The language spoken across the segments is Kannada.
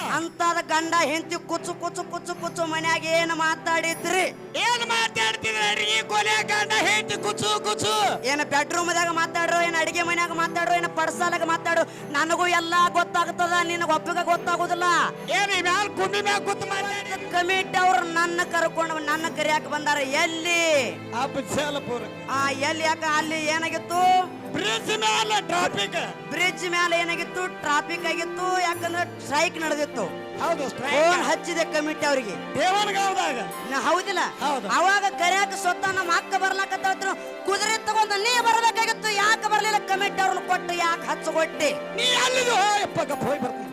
Ah! ಅಂತದ ಗಂಡ ಹೆಂಡತಿ ಕುಚ್ಚು ಕುಚು ಕುಚು ಕುಚ್ಚು ಮನ್ಯಾಗ ಏನ್ ಮಾತಾಡಿದ್ರಿ? ಏನ್ ಮಾತಾಡ್ತಿದ್ರಿ ಅಡಿಗೆ ಕೊಲೆ ಗಂಡ ಹೆಂಡತಿ ಕುಚು ಕುಚು ಏನ ಬೆಡ್ರೂಮ್ದಾಗ ಮಾತಾಡ್ರು ಏನ್ ಅಡಿಗೆ ಮನ್ಯಾಗ ಮಾತಾಡ್ರು ಏನ ಪಡ್ಸಾಲಾಗ ಮಾತಾಡು ನನಗೂ ಎಲ್ಲಾ ಗೊತ್ತಾಗ್ತದ ನಿನಗ ಒಪ್ಪಿಗೆ ಗೊತ್ತಾಗುದಿಲ್ಲ. ಏನ್ ಮ್ಯಾಲ್ ಕುಂಡಿ ಮ್ಯಾಗ ಕೂತ್ ಮಾತಾಡಿ? ಕಮಿಟಿ ಅವ್ರು ನನ್ನ ಕರ್ಕೊಂಡು ನನ್ನ ಕರಿಯಾಕ ಬಂದಾರ ಎಲ್ಲಿ? ಆ ಎಲ್ಲಿ? ಯಾಕ ಅಲ್ಲಿ ಏನಾಗಿತ್ತು? ಬ್ರಿಡ್ಜ್ ಮ್ಯಾಲ ಟ್ರಾಫಿಕ್ ಬ್ರಿಡ್ಜ್ ಮೇಲೆ ಏನಾಗಿತ್ತು? ಟ್ರಾಫಿಕ್ ಆಗಿತ್ತು ಯಾಕಂದ್ರೆ ಸ್ಟ್ರೈಕ್ ನಡೆದಿತ್ತು. ಹೌದು ಫೋನ್ ಹಚ್ಚಿದೆ ಕಮಿಟಿ ಅವರಿಗೆ. ದೇವನಗಾವದಾಗ ನಾ ಹೌದಿಲ್ಲ. ಹೌದು. ಅವಾಗ ಕರೆಯಾಕ ಸ್ವತ್ತ ನಮ್ಮ ಅಕ್ಕ ಬರ್ಲಾಕತ್ತ ಕುದುರೆ ತಗೊಂಡ ನೀ ಬರ್ಬೇಕಾಗಿತ್ತು ಯಾಕೆ ಬರ್ಲಿಲ್ಲ? ಕಮಿಟಿ ಅವ್ರನ್ನ ಕೊಟ್ಟು ಯಾಕೆ ಹಚ್ಚಗೊಟ್ಟಿ? ನೀ ಅಲ್ಲಿದು ಯಪ್ಪ ಗಪ್ಪ ಹೋಗಿ ಬರ್ತೀನಿ.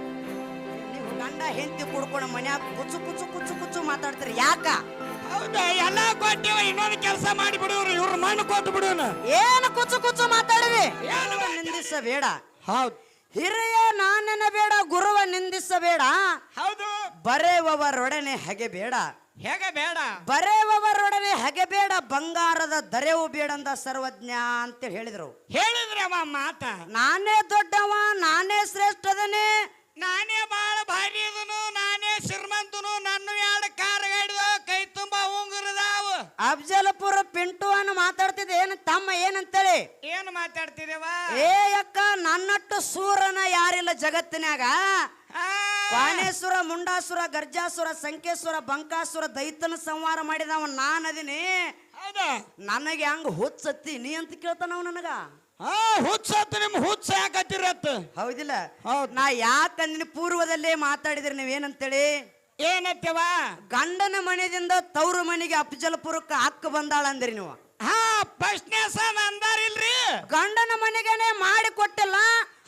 ನೀವು ಗಂಡ ಹೆಂಡತಿ ಕುಡ್ಕೊಂಡು ಮನ್ಯಾಗ ಕುಚು ಕುಚು ಕುಚು ಕುಚು ಮಾತಾಡ್ತೀರಿ. ಯಾಕ? ಹೌದು ಎಲ್ಲ ಕೊಟ್ಟಿವ ಇನ್ನೊಂದು ಕೆಲಸ ಮಾಡಿ ಬಿಡು ಇವ್ರ ಮಣ್ಣು ಕೊಟ್ಟು ಬಿಡುವನ. ಏನು ಕುಚು ಕುಚು ಮಾತಾಡಿರಿ? ಏನು? ನಿಂದಿಸಬೇಡ. ಹೌದು. ಹಿರಿಯ ನಾನನ ಬೇಡ ಗುರುವ ನಿಂದಿಸಬೇಡ. ಹೌದು. ಬರೆಯುವವರೊಡನೆ ಹಗೆ ಬೇಡ ಹೇಗೆ ಬೇಡ ಬರೆಯುವವರೊಡನೆ ಹಗೆ ಬೇಡ ಬಂಗಾರದ ದರೆವು ಬೇಡ ಅಂದ ಸರ್ವಜ್ಞ ಅಂತ ಹೇಳಿದ್ರು. ಹೇಳಿದ್ರೆ ಅವ ಮಾತ. ನಾನೇ ದೊಡ್ಡವ ನಾನೇ ಶ್ರೇಷ್ಠದನೆ. ನಾನೇ ಬಾಳ ಭಾರಿ ಇದನು ನಾನೇ ಶ್ರೀಮಂತನು ನನ್ನ ಎರಡು ಕಾರ್ ಗಾಡಿದ ಕೈ ತುಂಬಾ ಉಂಗುರದಾವ. ಅಫ್ಜಲ್ಪುರ ಪಿಂಟು ಅನ್ನ ಮಾತಾಡ್ತಿದ್ದೆ ಏನ್ ಏನು ಮಾತಾಡ್ತಿದೇವ? ಏ ಅಕ್ಕ ನನ್ನಟ್ಟು ಸೂರನ ಯಾರಿಲ್ಲ ಜಗತ್ತಿನಾಗ ಪಾನೇಶ್ವರ ಮುಂಡಾಸುರ ಗರ್ಜಾಸುರ ಸಂಕೇಶ್ವರ ಬಂಕಾಸುರ ದೈತನ ಸಂಹಾರ ಮಾಡಿದವ ನಾನದಿನಿ ಹೌದಾ? ನನಗೆ ಹಂಗ ಹುಚ್ಚತ್ತಿ ನೀ ಅಂತ ನನಗ? ಹಾ ಹುಚ್ಚತ್ತು ನಿಮ್ ಹುಚ್ಚ ಹೌದಿಲ್ಲ. ಹೌದ್. ನಾ ಯಾಕಂದಿನ ಪೂರ್ವದಲ್ಲೇ ಮಾತಾಡಿದ್ರಿ ನೀವೇನಂತೇಳಿ ಏನತ್ತವ? ಗಂಡನ ಮನೆಯಿಂದ ತವ್ರ ಮನೆಗೆ ಅಫಜಲಪುರಕ್ಕೆ ಅಕ್ಕ ಬಂದಾಳ ಅಂದ್ರಿ ನೀವು. ಹಾ ಸನ್ ಅಂದಾರಿಲ್ರಿ? ಗಂಡನ ಮನೆಗೇನೆ ಮಾಡಿ ಕೊಟ್ಟಿಲ್ಲ.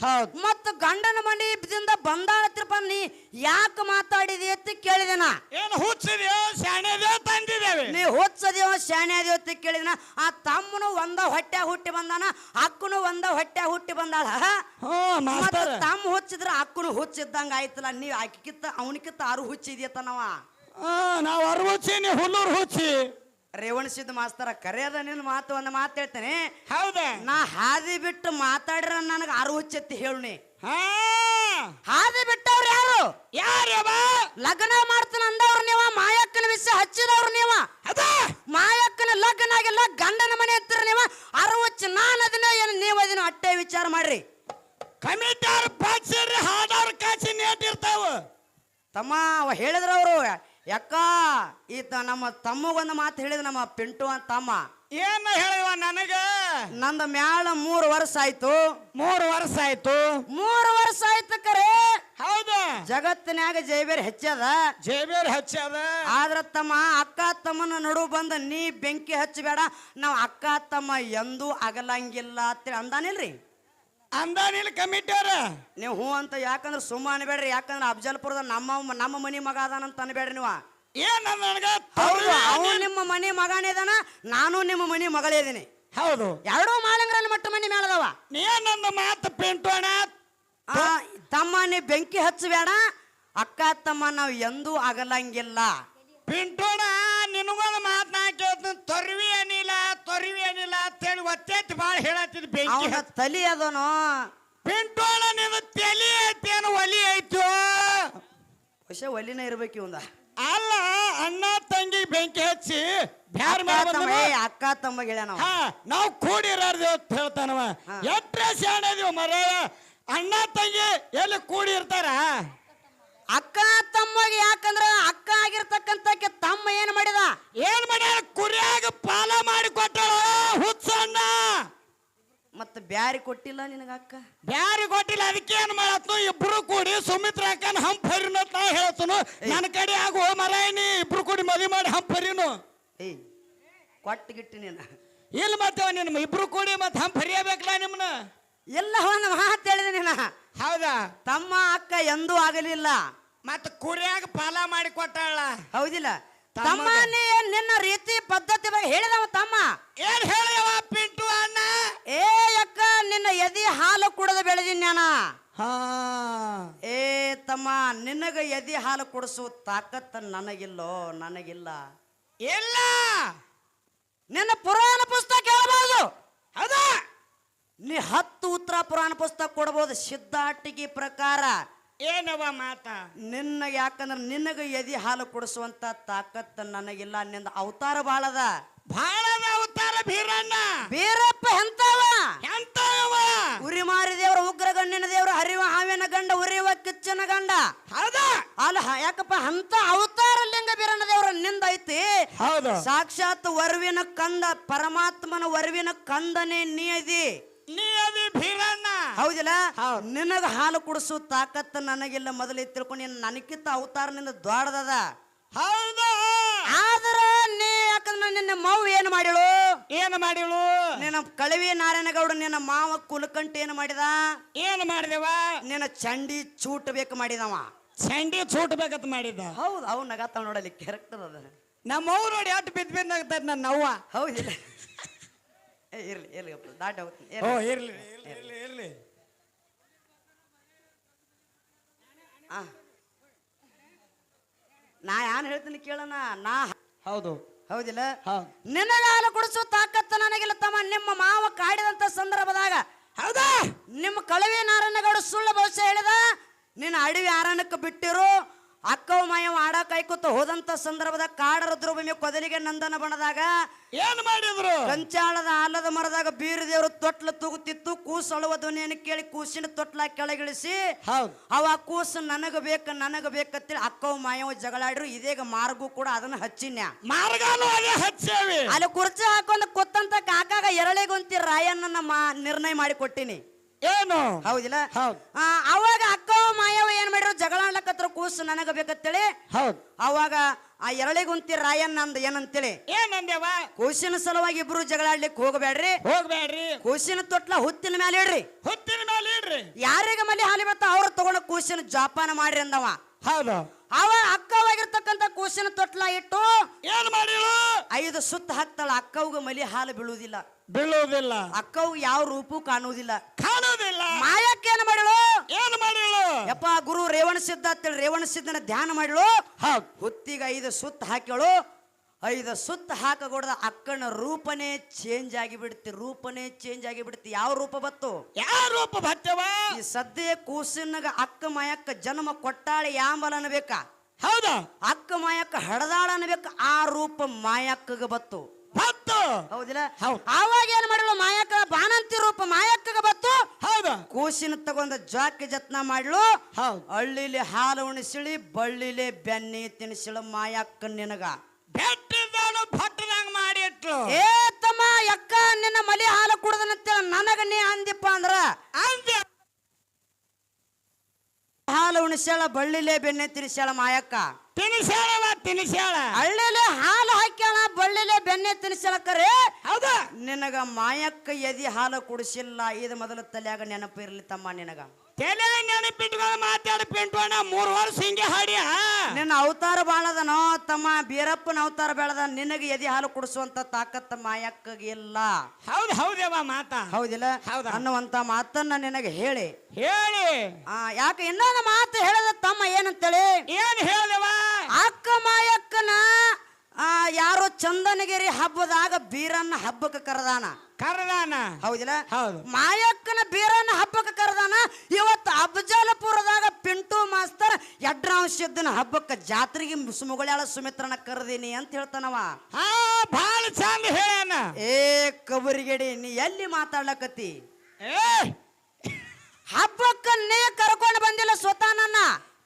ಹೌದು. ಮತ್ತ ಗಂಡನ ಮನೆಯಿಂದ ಬಂದಾಳತ್ರಪ್ಪ ನೀ ಯಾಕೆ ಮಾತಾಡಿದಿ ಅಂತ ಕೇಳಿದನ. ಏನು ಹುಚ್ಚಿದ್ಯೋ ಶಾಣೆದ್ಯೋ ತಂದಿದ್ದೇವೆ. ನೀ ಹುಚ್ಚದೇವ ಶಾಣೆ ಅದೇವ ಅಂತ ಕೇಳಿದನ. ಆ ತಮ್ಮನು ಒಂದ ಹೊಟ್ಟೆ ಹುಟ್ಟಿ ಬಂದಾನ ಅಕ್ಕನು ಒಂದ ಹೊಟ್ಟೆ ಹುಟ್ಟಿ ಬಂದಾಳ. ಹ್ಞೂ ಮತ್ತ ಮಾಸ್ತರ್ ತಮ್ಮ ಹುಚ್ಚಿದ್ರ ಅಕ್ಕನು ಹುಚ್ಚಿದ್ದಂಗ ಆಯ್ತಲ್ಲ ನೀವ್ ಆಕಿಕಿತ್ತ ಅವನಿಕಿತ್ತ ಆರು ಹುಚ್ಚಿದ್ಯತನವ ನಾವು. ಅರು ಹುಚ್ಚಿ ನೀ ಹುಲ್ಲೂರು ಹುಚ್ಚಿ. ರೇವಣ ಸಿದ್ಧ ಮಾಸ್ತರ ಕರೆಯದ ನಿನ್ನ ಮಾತು ಒಂದು ಮಾತು ಹೇಳ್ತೇನೆ. ಹೌದಾ? ನಾ ಹಾದಿ ಬಿಟ್ಟು ಮಾತಾಡ್ರ ನನಗೆ ಆರು ಹುಚ್ಚೆತ್ತಿ ಹೇಳುನಿ ಹಾ. ಹಾದಿ ಬಿಟ್ಟವ್ರು ಯಾರು? ಯಾರ್ಯವ ಲಗ್ನ ಮಾಡ್ತಾನ ಅಂದವ್ರು ನೀವ ಮಾಯಕ್ಕನ ವಿಷಯ ಹಚ್ಚಿದವ್ರು ನೀವ. ಅದ? ಮಾಯಕ್ಕನ ಲಗ್ನ ಆಗಿಲ್ಲ ಗಂಡನ ಮನೆ ಹತ್ತಿರ ನೀವ. ಅರವಚ್ಚ ನಾನು ಅದನ್ನ ಏನು ನೀವು ಅದನ್ನ ಅಟ್ಟೆ ವಿಚಾರ ಮಾಡ್ರಿ. ಕಮಿಟಾರ್ ಬಾಕ್ಸರ್ ಹಾಡವ್ರ ಕಾಚಿ ನೇಟಿರ್ತಾವ ತಮ್ಮ ಅವ ಹೇಳಿದ್ರ ಅವರು ಯಾಕ? ಈತ ನಮ್ಮ ತಮ್ಮಗೊಂದು ಮಾತು ಹೇಳಿದ ನಮ್ಮ ಪಿಂಟು ಅಂತ ತಮ್ಮ ಏನ ಹೇಳಿವ ನನಗ? ನಂದ ಮ್ಯಾಲ ಮೂರು ವರ್ಷ ಆಯ್ತು. ಮೂರು ವರ್ಷ ಆಯ್ತು. ಮೂರು ವರ್ಷ ಆಯ್ತು ಕರೆ. ಹೌದು. ಜಗತ್ತಿನ್ಯಾಗ ಜೈಬೇರ್ ಹೆಚ್ಚದ ಜೇಬೇರ್ ಹಚ್ಚದ ಆದ್ರ ತಮ್ಮ ಅಕ್ಕ ತಮ್ಮನ ನಡು ಬಂದ ನೀ ಬೆಂಕಿ ಹಚ್ಚಬೇಡ. ನಾವು ಅಕ್ಕ ತಮ್ಮ ಎಂದೂ ಆಗಲಂಗಿಲ್ಲ ಅಂತೇಳಿ ಅಂದಾನಿಲ್ರಿ. ಅಂದಾನಿಲ್ ಕಮಿಟಿಯವ್ರ. ನೀವು ಹ್ಞೂ ಅಂತ ಯಾಕಂದ್ರೆ ಸುಮ್ಮ ಅನ್ಬೇಡ್ರಿ ಯಾಕಂದ್ರೆ ಅಫಜಲ್ಪುರದ ನಮ್ಮ ನಮ್ಮ ಮನಿ ಮಗ ಅದಾನಂತ ಅನ್ಬೇಡ್ರಿ ನೀವು. ಏನ್ ನನಗ? ಹೌದು ಅವನು ನಿಮ್ಮ ಮನಿ ಮಗನೇ ಇದಾನ ನಾನು ನಿಮ್ಮ ಮನಿ ಮಗಳೇ ಇದೀನಿ ಹೌದು. ಎರಡೂ ಮಾಲಂಗ್ರಲ್ಲಿ ಮಟ್ಟ ಮನಿ ಮೇಳದವ ನೀ ನನ್ನ ಮಾತು ಪಿಂಟೋಣ ಆ, ತಮ್ಮ ನೀ ಬೆಂಕಿ ಹಚ್ಚಬೇಡ ಅಕ್ಕ ತಮ್ಮ ನಾವು ಎಂದೂ ಆಗಲಂಗಿಲ್ಲ ಪಿಂಟೋಣ ನಿನಗೊಂದು ಮಾತು ನಾ ಕೇಳ್ತೀನಿ. ತೊರ್ವಿ ಅಂತೇಳಿ ಬಾಳ ಹೇಳತ್ತಿದ್ ಬೆಂಕಿ ಅವನ ತಲಿ ಅದನು. ಪಿಂಟೋಳ ನಿನ್ನ ತಲಿ ಐತೇನು ಒಲಿ ಐತೋ? ಹೊಸ ಒಲಿನ ಇರ್ಬೇಕು ಇವಂದ. ಅಲ್ಲ ಅಣ್ಣ ತಂಗಿ ಬೆಂಕಿ ಹಚ್ಚಿ ಬ್ಯಾರ ಅಕ್ಕ ತಮ್ಮ ಏ ಅಕ್ಕ ತಮ್ಮ ಗೆಳೆಯ ನಾವು. ಹಾ ನಾವು ಅಂತ ಹೇಳ್ತಾನವ. ಹಾ. ಎಟ್ರೆ ಶಾಣದೇವ್ ಮರ ಅಣ್ಣ ತಂಗಿ ಎಲ್ಲಿ ಕೂಡಿ ಇರ್ತಾರ? ಅಕ್ಕ ತಮ್ಮಗೆ ಯಾಕಂದ್ರ ಅಕ್ಕ ಆಗಿರ್ತಕ್ಕಂತಕ್ಕೆ ತಮ್ಮ ಏನ್ ಮಾಡಿದ? ಏನ್ ಮಾಡ್ಯಾರ? ಕುರಿಯಾಗ ಪಾಲ ಮಾಡಿ ಕೊಟ್ಟಾಳ ಹುಚ್ಚಣ್ಣ ಮತ್ತ ಬ್ಯಾರಿ ಕೊಟ್ಟಿಲ್ಲ ನಿನಗ ಅಕ್ಕ? ಬ್ಯಾರಿ ಕೊಟ್ಟಿಲ್ಲ ಅದಕ್ಕೆ ಏನ್ ಮಾಡತ್ನು? ಇಬ್ರು ಕೂಡಿ ಸುಮಿತ್ರ ಅಕ್ಕನ ಹಂಪರಿನ ನಾ ಹೇಳ್ತನು. ನನ್ನ ಕಡೆ ಆಗು ಮರಾಯಿನಿ ಇಬ್ರು ಕೂಡಿ ಮದುವೆ ಮಾಡಿ ಹಂಪರಿನು ಏಯ್ ಕೊಟ್ಟು ಗಿಟ್ಟಿ ನೀನ. ಇಲ್ಲ ಮತ್ತೆ ನಿನ್ನ ಇಬ್ರು ಕೂಡಿ ಮತ್ತೆ ಹಂಪರಿಯಬೇಕಲ್ಲ ನಿಮ್ನ? ಎಲ್ಲ ಮಾತು ಹೇಳಿದೆ ನೀನ. ಹೌದಾ? ತಮ್ಮ ಅಕ್ಕ ಎಂದೂ ಆಗಲಿಲ್ಲ. ಮತ್ತ ಕುರಿಯಾಗ ಪಾಲ ಮಾಡಿ ಕೊಟ್ಟಾಳ? ಹೌದಿಲ್ಲ. ತಮ್ಮ ನೀ ನಿನ್ನ ರೀತಿ ಪದ್ಧತಿ ಬಗ್ಗೆ ಹೇಳಿದವ ತಮ್ಮ? ಏನ್ ಹೇಳಿದವ ಪಿಂಟು ಅಣ್ಣ? ಏ ಅಕ್ಕ ನಿನ್ನ ಎದಿ ಹಾಲು ಕುಡದ ಬೆಳೆದಿನ ನಾನ. ಹಾ. ಏ ತಮ್ಮ ನಿನಗ ಎದಿ ಹಾಲು ಕುಡಿಸುವ ತಾಕತ್ತ ನನಗಿಲ್ಲೋ? ನನಗಿಲ್ಲ. ಇಲ್ಲ. ನಿನ್ನ ಪುರಾಣ ಪುಸ್ತಕ ಹೇಳ್ಬೋದು ಹೌದಾ? ನೀ ಹತ್ತು ಉತ್ತರ ಪುರಾಣ ಪುಸ್ತಕ ಕೊಡ್ಬೋದು. ಸಿದ್ಧಾಟಿಗೆ ಪ್ರಕಾರ ಏನವ ಮಾತ? ನಿನ್ನ ಯಾಕಂದ್ರೆ ನಿನಗ ಎದಿ ಹಾಲು ಕುಡಿಸುವಂತ ತಾಕತ್ ನನಗಿಲ್ಲ. ನಿಂದ ಅವತಾರ ಬಾಳದ. ಬಾಳದ ಅವತಾರ ಬೀರಣ್ಣ. ಬೀರಪ್ಪ ಎಂತವ? ಎಂತವ? ಉರಿ ಮಾರಿ ದೇವ್ರ ಉಗ್ರ ಗಣ್ಣಿನ ದೇವ್ರ ಹರಿವ ಹಾವಿನ ಗಂಡ ಉರಿಯುವ ಕಿಚ್ಚನ ಗಂಡ. ಹೌದಾ? ಅಲ್ಲ ಹ- ಯಾಕಪ್ಪ ಅಂತ ಅವತಾರ ಲಿಂಗ ಬೀರಣ್ಣ ದೇವ್ರ ನಿಂದ ಐತಿ? ಹೌದು. ಸಾಕ್ಷಾತ್ ವರ್ವಿನ ಕಂದ ಪರಮಾತ್ಮನ ವರ್ವಿನ ಕಂದನೇ ನೀ ಅದಿ. ನೀ ಅದಿ ಭೀರಣ್ಣ ಹೌದಿಲ್ಲ? ಹೌದ್. ನಿನಗ ಹಾಲು ಕುಡಿಸು ತಾಕತ್ ನನಗಿಲ್ಲ. ಮೊದಲೇ ತಿಳ್ಕೊಂಡು ನೀನ್ ನನಕಿತ್ತ ಅವತಾರ ನಿಂದ ದ್ವಾಡದದ. ಹೌದಾ. ಆದ್ರ ನೀ ಯಾಕಂದ್ರೆ ನಿನ್ನ ಮಾವು ಏನು ಮಾಡಿಳು? ಏನು ಮಾಡಿಳು? ನಿನ್ನ ಕಳವಿ ನಾರಾಯಣಗೌಡ ನಿನ್ನ ಮಾವ ಕುಲಕಂಠ ಏನು ಮಾಡಿದ? ಏನು ಮಾಡಿದವ? ನಿನ್ನ ಚಂಡಿ ಚೂಟ್ ಬೇಕು ಮಾಡಿದವ. ಚಂಡಿ ಚೂಟಬೇಕಂತ ಮಾಡಿದ ಹೌದು ಅವ್ ನಗತಾವ ನೋಡಲಿ ಕೆರೆಕ್ಟರ್ ಅದ. ನಮ್ಮ ಅವ್ರು ನೋಡಿ ಅಟ್ಟು ಬಿದ್ದು ಬಿದ್ದು ನನ್ನ ಅವ್ವ ಹೌದಿಲ್ಲ ಇರ್ಲಿ ಇರ್ಲಿ ಅಪ್ಪ, ದಾಟಿ ಹೋಗ್ತೀನಿ ಓ ಇರ್ಲಿ. ಇರ್ಲಿ ಇರ್ಲಿ ಇರ್ಲಿ. ಆ. ನಾ ಯಾನ್ ಹೇಳ್ತೀನಿ ಕೇಳೋಣ? ನಾ ಹೌದು. ಹೌದಿಲ್ಲ? ಹೌದು ನಿನಗ ಹಾಲು ಕುಡಿಸು ತಾಕತ್ತು ನನಗಿಲ್ಲ ತಮ್ಮ. ನಿಮ್ಮ ಮಾವ ಕಾಡಿದಂತ ಸಂದರ್ಭದಾಗ ಹೌದಾ? ನಿಮ್ಮ ಕಳವಿ ನಾರಾಯಣಗೌಡ ಸುಳ್ಳು ಭವಿಷ್ಯ ಹೇಳಿದ ನಿನ್ನ ಅಡವಿ ಆರಣಕ್ಕೆ ಬಿಟ್ಟಿರು ಅಕ್ಕವ ಮಾಯವ ಆಡ ಕೈಕುತ್ತ ಹೋದಂತ ಸಂದರ್ಭದ ಕಾಡರ ಧ್ರುವಮಿ ಕೊದಲಿಗೆ ನಂದನ ಬಣದಾಗ ಏನ್ ಮಾಡಿದ್ರು? ಕಂಚಾಳದ ಆಲದ ಮರದಾಗ ಬೀರ ದೇವರು ತೊಟ್ಲು ತೂಗುತ್ತಿತ್ತು ಕೂಸು ಅಳುವ ಧ್ವನಿಯನ್ನು ಕೇಳಿ ಕೂಸಿನ ತೊಟ್ಲ ಕೆಳಗಿಳಿಸಿ ಅವ ಕೂಸು ನನಗ ಬೇಕ ನನಗ ಬೇಕಂತೇಳಿ ಅಕ್ಕವ ಮಾಯವ ಜಗಳಾಡ್ರು. ಇದೀಗ ಮಾರ್ಗು ಕೂಡ ಅದನ್ನ ಹಚ್ಚಿನ ಮಾರ್ಗಾನು ಅದೇ ಹಚ್ಚೇವಿ. ಅಲ್ಲಿ ಕುರ್ಚಿ ಹಾಕೊಂಡ್ ಕೊತ್ತಂತ ಕಾಕಾಗ ಎರಳೆಗೊಂತಿ ರಾಯನ್ನ ಮಾ ನಿರ್ಣಯ ಮಾಡಿ ಕೊಟ್ಟಿನಿ ಏನು? ಹೌದಿಲ್ಲ? ಹೌದು. ಅವಾಗ ಅಕ್ಕ ಮಾಯವ ಏನ್ ಮಾಡಿದ್ರು ಜಗಳ ಆಡ್ಲಕತ್ರ ಕೂಸು ನನಗ ಬೇಕತ್ತೇಳಿ ಹೌದು. ಅವಾಗ ಆ ಎರಳೆಗೊಂತಿ ರಾಯಣ್ಣ ಅಂದ ಏನಂತೇಳಿ ಏನಂದೇವ ಕೂಸಿನ ಸಲುವಾಗಿ ಇಬ್ರು ಜಗಳಾಡ್ಲಿಕ್ಕೆ ಹೋಗಬೇಡ್ರಿ ಹೋಗ್ಬೇಡ್ರಿ ಕೂಸಿನ ತೊಟ್ಲ ಹುತ್ತಿನ ಮೇಲೆ ಇಡ್ರಿ. ಹುತ್ತಿನ ಮೇಲೆ ಇಡ್ರಿ. ಯಾರಿಗೆ ಮಲ್ಲಿ ಹಾಲಿ ಬರ್ತಾ ಅವ್ರ ತಗೊಂಡ ಕೂಸಿನ ಜೋಪಾನ ಮಾಡ್ರಿ ಅಂದವ. ಹೌದು. ಅವ ಅಕ್ಕವಾಗಿರ್ತಕ್ಕಂತ ಕೂಸಿನ ತೊಟ್ಲ ಇಟ್ಟು ಏನ್ ಮಾಡಿ ಐದು ಸುತ್ತ ಹಾಕ್ತಾಳ ಅಕ್ಕವ್ಗ ಮಲಿ ಹಾಲು ಬೀಳುವುದಿಲ್ಲ. ಬೀಳುವುದಿಲ್ಲ. ಅಕ್ಕವ್ ಯಾವ ರೂಪು ಕಾಣುವುದಿಲ್ಲ. ಮಾಯಕ್ಕೆ ಏನ್ ಮಾಡಿಳು? ಏನ್ ಮಾಡಿಳು? ಯಪ್ಪ ಗುರು ರೇವಣ ಸಿದ್ಧ ಅಂತೇಳಿ ರೇವಣ ಸಿದ್ಧನ ಧ್ಯಾನ ಮಾಡಿಳು. ಹುತ್ತಿಗೆ ಐದು ಸುತ್ತ ಹಾಕಿಳು ಐದು ಸುತ್ತ ಹಾಕಗೊಡದ ಅಕ್ಕನ ರೂಪನೇ ಚೇಂಜ್ ಆಗಿ ಬಿಡ್ತಿ ರೂಪನೇ ಚೇಂಜ್ ಆಗಿ ಬಿಡ್ತಿ ಯಾವ ರೂಪ ಬತ್ತು? ಯಾವ ರೂಪ ಬತ್ತವ? ಈ ಸದ್ಯ ಕೂಸಿನಾಗ ಅಕ್ಕ ಮಾಯಕ್ಕ ಜನ್ಮ ಕೊಟ್ಟಾಳೆ ಯಾಂಬಲ ಅನ್ಬೇಕ ಹೌದಾ. ಅಕ್ಕ ಮಾಯಕ್ಕ ಹಡದಾಳ ಅನ್ಬೇಕ ಆ ರೂಪ ಮಾಯಕ್ಕಗ ಬತ್ತು. ಬತ್ತು. ಹೌದಿಲ್ಲ? ಅವಾಗ ಆವಾಗ ಏನ್ ಮಾಡಿಳು? ಕೂಸಿನ ತಗೊಂಡ ಜಾಕಿ ಜತ್ನ ಮಾಡ್ಲು. ಹೌದು. ಹಳ್ಳಿಲಿ ಹಾಲು ಉಣಿಸಿಳಿ ಬಳ್ಳಿಲಿ ಬೆನ್ನಿ ತಿನ್ಸಿಳು ಮಾಯಕ್ಕ ನಿನಗ. ಬೆಟ್ಟಿದ್ದಾನು ಭಟ್ಟದಂಗ ಮಾಡಿ ಇಟ್ಲು ಏ ತಮ್ಮ ಯಕ್ಕ ನಿನ್ನ ಮಲಿ ಹಾಲು ಕುಡ್ದನಂತೇಳ ನನಗ ನೀ ಅಂದಿಪ್ಪ ಅಂದ್ರ. ಅಂದೆ ಹಾಲು ಉಣಿಸ್ಯಾಳ ಬಳ್ಳಿಲೆ ಬೆನ್ನೆ ತಿನ್ಸ್ಯಾಳ ಮಾಯಕ್ಕ. ತಿನಿಸ್ಯಾಳವ ತಿನಿಸ್ಯಾಳ. ಹಳ್ಳಿಲೆ ಹಾಲು ಹಾಕ್ಯಾಳ ಬಳ್ಳಿಲೆ ಬೆಣ್ಣೆ ತಿನ್ಸ್ಯಾಳ ಕರೆ ಹೌದಾ. ನಿನಗ ಮಾಯಕ್ಕ ಎದಿ ಹಾಲು ಕುಡಿಸಿಲ್ಲ ಇದು ಮೊದಲ ತಲ್ಯಾಗ ನೆನಪು ಇರಲಿ ತಮ್ಮ ನಿನಗ. ತಲೆ ನೆನಪಿಟ್ಕೊಂಡು ಮಾತಾಡ ಪಿಂಟೋಣ ಮೂರು ವರ್ಷ ಹಿಂಗೆ ಹಾಡಿಯ ನಿನ್ನ ಅವತಾರ ಬಾಳದನೋ ತಮ್ಮ ಬೀರಪ್ಪನ ಅವತಾರ ಬೆಳದ ನಿನಗೆ ಎದಿ ಹಾಲು ಕುಡಿಸುವಂತ ತಾಕತ್ತ ಮಾಯಕ್ಕಿಲ್ಲ ಹೌದು ಹೌದವ ಮಾತ. ಹೌದಿಲ್ಲ? ಹೌದಾ? ಅನ್ನುವಂತ ಮಾತನ್ನ ನಿನಗೆ ಹೇಳಿ. ಹೇಳಿ. ಆ ಯಾಕೆ ಇನ್ನೊಂದು ಮಾತು ಹೇಳದ ತಮ್ಮ ಏನಂತೇಳಿ? ಏನ್ ಹೇಳದವ ಅಕ್ಕ ಮಾಯಕ್ಕನ ಆ ಯಾರೋ ಚಂದನಗಿರಿ ಹಬ್ಬದಾಗ ಬೀರನ್ನ ಹಬ್ಬಕ್ಕೆ ಕರೆದಾನ. ಕರದಾನ. ಹೌದಿಲ್ಲ? ಹೌದು. ಮಾಯಕ್ಕನ ಬೀರನ್ನ ಹಬ್ಬಕ್ಕೆ ಕರೆದಾನ. ಇವತ್ತು ಅಫಜಲಪುರದಾಗ ಪಿಂಟು ಮಾಸ್ತರ್ ಯಡ್ರಾಂಶದ್ದನ ಹಬ್ಬಕ್ಕೆ ಜಾತ್ರೆಗೆ ಸುಮಗಳಾಳ ಸುಮಿತ್ರನ ಕರೆದೀನಿ ಅಂತ ಹೇಳ್ತಾನವ. ಹಾ ಭಾಳ ಚಂದ ಹೇಳ್ಯಾನ. ಏ ಕಬರಿಗೆಡಿ ನೀ ಎಲ್ಲಿ ಮಾತಾಡ್ಲಕತ್ತಿ? ಏ! ಹಬ್ಬಕ್ಕ ನೀ ಕರ್ಕೊಂಡು ಬಂದಿಲ್ಲ ಸ್ವತಃ ನನ್ನ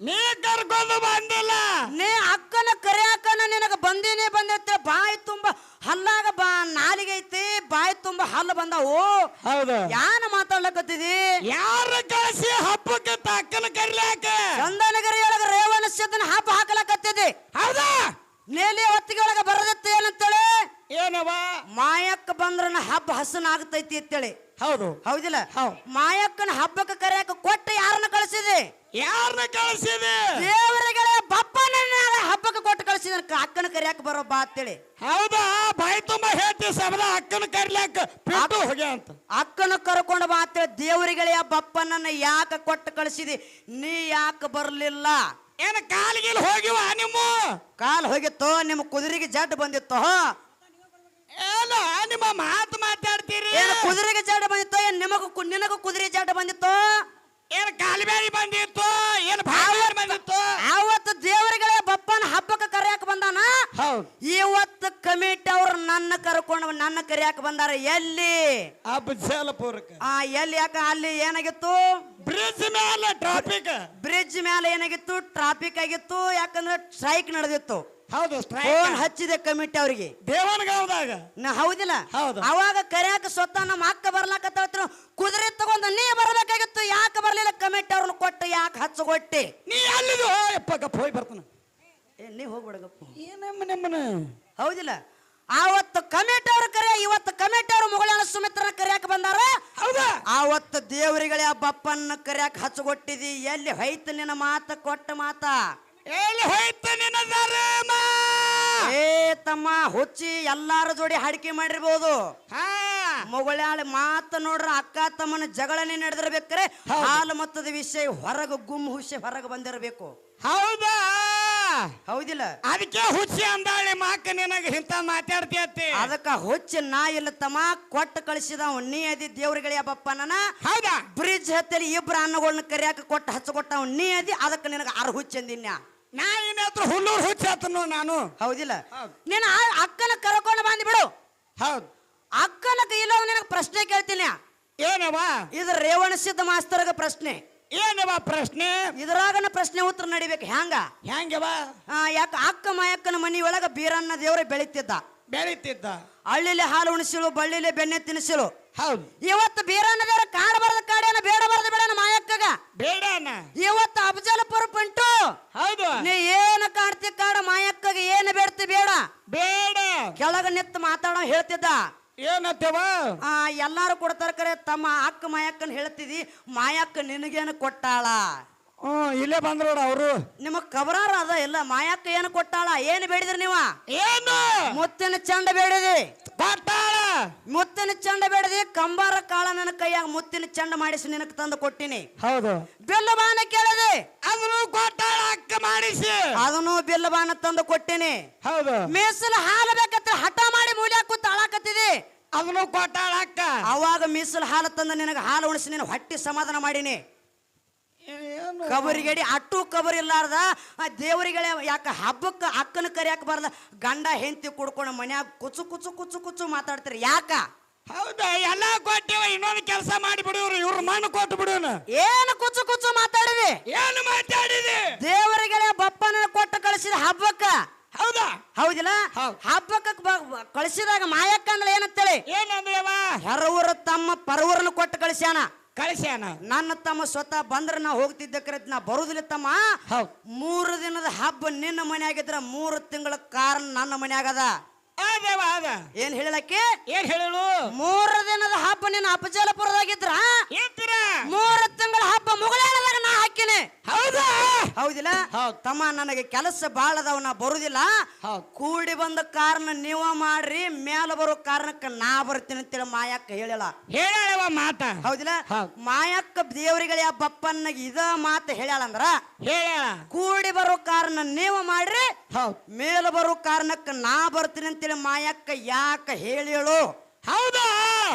ನೀ ಕರ್ಕೊಂಡು ಬಂದಿಲ್ಲ. ನೀ ಅಕ್ಕನ ಕರಿಯಾಕನ ನಿನಗ ಬಂದೇನೆ ಬಂದೈತೆ ಬಾಯಿ ತುಂಬ ಹಲ್ಲಾಗ ಬಾ ನಾಲಿಗೆ ಐತಿ ಬಾಯಿ ತುಂಬ ಹಲ್ಲು ಬಂದಾವು. ಹೌದು. ಯಾನ ಮಾತಾಡ್ಲಕತ್ತಿದಿ? ಯಾರ ಕಳಿಸಿ ಹಬ್ಬಕ್ಕೆ ತಕ್ಕನ ಕರಿಲಾಕ? ಚಂದನಗಿರಿ ಒಳಗ ರೇವಣ ಸಿದ್ದನ ಹಬ್ಬ ಹಾಕಲಕತ್ತಿದಿ. ಹೌದಾ? ನೇಲಿ ಹೊತ್ತಿಗೆ ಒಳಗ ಬರದತ್ತೆ ಏನಂತೇಳಿ ಏನವ? ಮಾಯಕ್ಕ ಬಂದ್ರನ ಹಬ್ಬ ಹಸನ ಆಗ್ತೈತಿ ಅಂತೇಳಿ. ಹೌದು. ಹೌದಿಲ್ಲ? ಹೌದು ಮಾಯಕ್ಕನ ಹಬ್ಬಕ್ಕೆ ಕರಿಯಾಕ ಕೊಟ್ಟು ಯಾರನ್ನ ಕಳಿಸಿದೆ? ಯಾರನ್ನ ಕಳಿಸಿದೆ? ದೇವರಿಗಳೇ ಬಪ್ಪನ ಹಬ್ಬಕ್ಕೆ ಕೊಟ್ಟು ಕಳಿಸಿದ ಅಕ್ಕನ ಕರಿಯಾಕ ಬರೋ ಬಾ ಅಂತೇಳಿ. ಹೌದಾ? ಬಾಯಿ ತುಂಬ ಹೇಳ್ತಿ ಸಬದ ಅಕ್ಕನ ಕರಿಲಾಕ ಪಾಪ ಹೋಗ್ಯ ಅಂತ. ಅಕ್ಕನ ಕರ್ಕೊಂಡು ಬಾ ಅಂತೇಳಿ ದೇವರಿಗಳೇ ಬಪ್ಪನನ್ನ ಯಾಕೆ ಕೊಟ್ಟು ಕಳಿಸಿದಿ? ನೀ ಯಾಕೆ ಬರಲಿಲ್ಲ? ಏನ ಕಾಲಿಗಿಲ್ ಹೋಗಿವ ನಿಮ್ಮ? ಕಾಲ್ ಹೋಗಿತ್ತು ನಿಮ್ಮ ಕುದುರೆಗೆ ಜಡ್ ಬಂದಿತ್ತು ಏನ ನಿಮ್ಮ ಮಾತು ಮಾತಾಡ್ತೀರಿ? ಏನು ಕುದುರೆಗೆ ಜಾಡ ಬಂದಿತ್ತು ಏನ್ ನಿಮಗೂ ನಿನಗೂ ಕುದುರೆ ಜಾಡ ಬಂದಿತ್ತು? ಏನ್ ಕಾಲ್ಬೇರಿ ಬಂದಿತ್ತು ಏನ್ ಭಾವರ್ ಬಂದಿತ್ತು? ಅವತ್ತು ದೇವರುಗಳೇ ಬಪ್ಪನ ಹಬ್ಬಕ್ಕೆ ಕರೆಯಕ್ ಬಂದಾನ? ಹೌದು. ಇವತ್ತು ಕಮಿಟಿ ಅವ್ರು ನನ್ನ ಕರ್ಕೊಂಡು ನನ್ನ ಕರಿಯಾಕ ಬಂದಾರ ಎಲ್ಲಿ? ಅಬ್ಜಾಲಪುರಕ್ಕೆ ಆ ಎಲ್ಲಿ? ಯಾಕ ಅಲ್ಲಿ ಏನಾಗಿತ್ತು? ಬ್ರಿಡ್ಜ್ ಮೇಲೆ ಟ್ರಾಫಿಕ್ ಬ್ರಿಡ್ಜ್ ಮೇಲೆ ಏನಾಗಿತ್ತು? ಟ್ರಾಫಿಕ್ ಆಗಿತ್ತು. ಯಾಕಂದ್ರೆ ಸ್ಟ್ರೈಕ್ ನಡೆದಿತ್ತು. ಹೌದು ಫೋನ್ ಹಚ್ಚಿದೆ ಕಮಿಟಿ ಅವ್ರಿಗೆ. ದೇವನಗಾವದಾಗ ನಾ ಹೌದಿಲ್ಲ. ಹೌದು. ಅವಾಗ ಕರ್ಯಾಕ ಸ್ವತಃ ನಮ್ಮ ಅಕ್ಕ ಬರ್ಲಾಕತ್ತ ಕುದುರೆ ತಗೊಂಡ ನೀ ಬರಬೇಕಾಗಿತ್ತು ಯಾಕೆ ಬರ್ಲಿಲ್ಲ? ಕಮಿಟಿ ಅವ್ರನ್ನ ಕೊಟ್ಟು ಯಾಕೆ ಹಚ್ಚಗೊಟ್ಟಿ ನೀ ಅಲ್ಲಿದು ಯಪ್ಪ ಗಪ್ಪ ಹೋಗಿ ಬರ್ತಾನ. ಏ ನೀ ಹೋಗ್ಬಿಡಗಪ್ಪ ಏನಮ್ಮ ನಿಮ್ಮನ ಹೌದಿಲ್ಲ. ಆವತ್ತು ಕಮಿಟಿ ಅವ್ರ ಕರೆ ಇವತ್ತು ಕಮಿಟಿ ಅವ್ರ ಮುಗಳಾನ ಸುಮಿತ್ರನ ಕರ್ಯಾಕ ಬಂದಾರ. ಹೌದಾ? ಆವತ್ತು ದೇವರಿಗಳೇ ಆ ಬಪ್ಪನ್ನ ಕರ್ಯಾಕ ಹಚ್ಚಗೊಟ್ಟಿದಿ ಎಲ್ಲಿ ಹೊಯ್ತು ನಿನ್ನ ಮಾತ ಕೊಟ್ಟ ಮಾತ? ಎಲ್ಲಿ ಹೋಯ್ತು ನಿನ್ನ ಧರ್ಮ. ಏ ತಮ್ಮ ಹುಚ್ಚಿ ಎಲ್ಲಾರ ಜೋಡಿ ಹಾಡಿಕೆ ಮಾಡಿರ್ಬೋದು. ಹಾ. ಮೊಗಳಾಳ ಮಾತ ನೋಡ್ರ ಅಕ್ಕ ತಮ್ಮನ ಜಗಳನೆ ನಡೆದಿರ್ಬೇಕ್ರೆ ಹಾಲು ಮತ್ತದ ವಿಷಯ ಹೊರಗ ಗುಮ್ ಹುಷಿ ಹೊರಗೆ ಬಂದಿರಬೇಕು. ಹೌದಾ? ಹೌದಿಲ್ಲ? ಅದಕ್ಕೆ ಹುಚ್ಚಿ ಅಂದಾಳೆ ಮಾಕ ನಿನಗೆ ಇಂತ ಮಾತಾಡ್ತಿ ಅದಕ್ಕ ಹುಚ್ಚಿ ನಾ ಇಲ್ಲ ತಮ್ಮ ಕೊಟ್ಟು ಕಳಿಸಿದ ನೀ ಅದಿ ದೇವ್ರಿಗಳ ಬಪ್ಪ ನನ. ಹೌದಾ? ಬ್ರಿಡ್ಜ್ ಹತ್ತಲಿ ಇಬ್ರು ಅನ್ನಗಳನ್ನ ಕರಿಯಾಕ ಕೊಟ್ಟು ಹಚ್ಚಕೊಟ್ಟವ ನೀ ಅದಿ ಅದಕ್ಕೆ ನಿನಗೆ ಆರು ಹುಚ್ಚಂದಿನ್ಯ ನಾ ಏನಾದ್ರು ಹುಲ್ಲೂರು ಹುಚ್ಚಾತನು ನಾನು? ಹೌದಿಲ್ಲ. ಹೌದು. ನೀನು ಆ- ಅಕ್ಕನ ಕರ್ಕೊಂಡು ಬಂದ್ ಬಿಡು. ಹೌದು. ಅಕ್ಕನ ಕೈಲ ನಿನಗೆ ಪ್ರಶ್ನೆ ಕೇಳ್ತೀನಿ. ಏನವ? ಇದು ರೇವಣ ಸಿದ್ಧ ಮಾಸ್ತರ್ಗ ಪ್ರಶ್ನೆ. ಏನವ ಪ್ರಶ್ನೆ? ಇದ್ರಾಗನ ಪ್ರಶ್ನೆ ಉತ್ತರ ನಡಿಬೇಕು. ಹ್ಯಾಂಗ? ಹೆಂಗವ ಯಾಕ ಅಕ್ಕ ಮಾಯಕ್ಕನ ಮನಿಯೊಳಗ ಬೀರನ್ನ ದೇವ್ರ ಬೆಳಿತಿದ್ದ. ಬೆಳಿತಿದ್ದ. ಹಳ್ಳಿಲಿ ಹಾಲು ಉಣಿಸಿಳು ಬಳ್ಳಿಲಿ ಬೆಣ್ಣೆ ತಿನ್ನಿಸಿಳು ಹೌದು. ಇವತ್ತು ಬೀರನ್ನ ದೇವ್ರ ಕಾಡಬಾರ್ದ ಕಾಡೇನ ಬರದ ಬೇಡನ ಮಾಯಕ್ಕಗ. ಬೇಡನ? ಇವತ್ತು ಅಫಜಲಪುರ ಪಂಟು ಹೌದು. ನೀ ಏನು ಕಾಣ್ತಿ ಕಾಡ ಮಾಯಕ್ಕಗ ಏನು ಬೇಡ್ತಿ ಬೇಡ. ಬೇಡ. ಕೆಳಗ ನಿತ್ತು ಮಾತಾಡೋ ಹೇಳ್ತಿದ್ದ. ಏನತ್ತವ? ಆ ಎಲ್ಲಾರು ಕೊಡ್ತಾರ ಕರೆ ತಮ್ಮ ಅಕ್ಕ ಮಾಯಕ್ಕನ್ ಹೇಳ್ತಿದಿ ಮಾಯಕ್ಕ ನಿನಗೇನು ಕೊಟ್ಟಾಳ? ಹ್ಮ್ ಇಲ್ಲೇ ಬಂದ್ರೋಡ ಅವರು. ನಿಮಗ್ ಕಬರಾರ ಅದ ಇಲ್ಲ ಮಾಯಾಕ ಏನು ಕೊಟ್ಟಾಳ ಏನು ಬೇಡಿದ್ರಿ ನೀವ? ಏನು? ಮುತ್ತಿನ ಚಂಡ ಬೇಡಿದಿ. ಕೊಟ್ಟಾಳ? ಮುತ್ತಿನ ಚಂಡ ಬೇಡದಿ ಕಂಬಾರ ಕಾಳ ನನ್ನ ಕೈಯಾಗ ಮುತ್ತಿನ ಚಂಡ ಮಾಡಿಸಿ ನಿನಗೆ ತಂದು ಕೊಟ್ಟಿನಿ. ಹೌದು. ಬಿಲ್ಲು ಬಾನ ಕೇಳದೆ? ಅದನ್ನು ಕೊಟ್ಟಾಳ ಅಕ್ಕ ಮಾಡಿಸಿ. ಅದನ್ನು ಬಿಲ್ಲು ಬಾನ ತಂದು ಕೊಟ್ಟಿನಿ. ಹೌದು. ಮೀಸಲು ಹಾಲು ಬೇಕತ್ರ ಹಠ ಮಾಡಿ ಮೂಲ್ಯಾಕ ಕೂತ್ ಅಳಾಕತ್ತಿದಿ. ಅದನ್ನು ಕೊಟ್ಟಾಳ ಅಕ್ಕ. ಅವಾಗ ಮೀಸಲು ಹಾಲು ತಂದು ನಿನಗ ಹಾಲು ಉಣಿಸಿ ನಿನ್ನ ಹೊಟ್ಟಿ ಸಮಾಧಾನ ಮಾಡೀನಿ. ಕಬರಿಗಡಿ ಅಟ್ಟು ಕಬರಿ ಇಲ್ಲಾರ್ದ ಆ ದೇವರಿಗಳೇ ಯಾಕ ಹಬ್ಬಕ್ಕೆ ಅಕ್ಕನ ಕರಿಯಾಕ ಬಾರ್ದ ಗಂಡ ಹೆಂಡತಿ ಕುಡ್ಕೊಂಡು ಮನ್ಯಾಗ ಕುಚು ಕುಚು ಕುಚು ಕುಚು ಮಾತಾಡ್ತೀರಿ. ಯಾಕ? ಹೌದಾ? ಎಲ್ಲ ಕೊಟ್ಟಿವ ಇನ್ನೊಂದು ಕೆಲಸ ಮಾಡಿ ಬಿಡುವ್ರು ಇವ್ರು ಮಣ್ಣು ಕೊಟ್ಟು ಬಿಡೋಣ ಏನು ಕುಚು ಕುಚು ಮಾತಾಡಿದಿ? ಏನು ಮಾತಾಡಿದಿ? ದೇವರಿಗಳೇ ಬಪ್ಪನ ಕೊಟ್ಟು ಕಳಿಸಿದ ಹಬ್ಬಕ್ಕ? ಹೌದಾ? ಹೌದಿಲ್ಲ? ಹಬ್ಬಕ್ಕ ಕಳಿಸಿದಾಗ ಮಾಯಕ್ಕ ಅಂದ್ರೆ ಏನಂತೇಳಿ? ಏನಂದ್ರೆ ಹೆರವರು ತಮ್ಮ ಪರವರನ್ನು ಕೊಟ್ಟು ಕಳಿಸ್ಯಾನ. ಕಳಿಸ್ಯಾನ? ನನ್ನ ತಮ್ಮ ಸ್ವತಃ ಬಂದ್ರ ನಾ ಹೋಗ್ತಿದ್ದಕ್ಕೆ ನಾ ಬರುದಿಲ್ಲ ತಮ್ಮ. ಮೂರು ದಿನದ ಹಬ್ಬ ನಿನ್ನ ಮನ್ಯಾಗಿದ್ರ ಮೂರು ತಿಂಗಳ ಕಾರಣ ನನ್ನ ಮನ್ಯಾಗದ ಅದೇವ ಅದ ಏನ್ ಹೇಳಕ್ಕೆ ಏನ್ ಹೇಳಲು? ಮೂರ ದಿನದ ಹಬ್ಬ ನಿನ್ನ ಅಪಜಲಪುರದಾಗಿದ್ರ? ಇದ್ರ ಮೂರು ತಿಂಗಳ ಹಬ್ಬ ಮುಗಳಾಣದಾಗ ನಾ ಹಾಕಿನಿ. ಹೌದಾ? ಹೌದಿಲ್ಲ? ಹೌದ್. ತಮ್ಮ ನನಗೆ ಕೆಲಸ ಬಾಳ ಅದಾವ ನಾ ಬರುದಿಲ್ಲ. ಕೂಡಿ ಬಂದ ಕಾರಣ ನೀವ ಮಾಡ್ರಿ ಮೇಲೆ ಬರೋ ಕಾರಣಕ್ಕೆ ನಾ ಬರ್ತೀನಿ ಅಂತೇಳಿ ಮಾಯಕ್ಕ ಹೇಳಲ್ಲ. ಹೇಳವ ಮಾತ. ಹೌದಿಲ್ಲ? ಹೌದ್. ಮಾಯಕ್ಕ ದೇವರಿಗಳ ಬಪ್ಪನ್ನ ಇದ ಮಾತ ಹೇಳಂದ್ರ ಹೇಳ ಕೂಡಿ ಬರೋ ಕಾರಣ ನೀವ ಮಾಡ್ರಿ. ಮೇಲ ಬರೋ ಕಾರಣಕ್ಕೆ ನಾ ಬರ್ತೀನಿ ಅಂತೇಳಿ ಮಾಯಕ್ಕ ಯಾಕ ಹೇಳಿಳು ಹೌದಾ?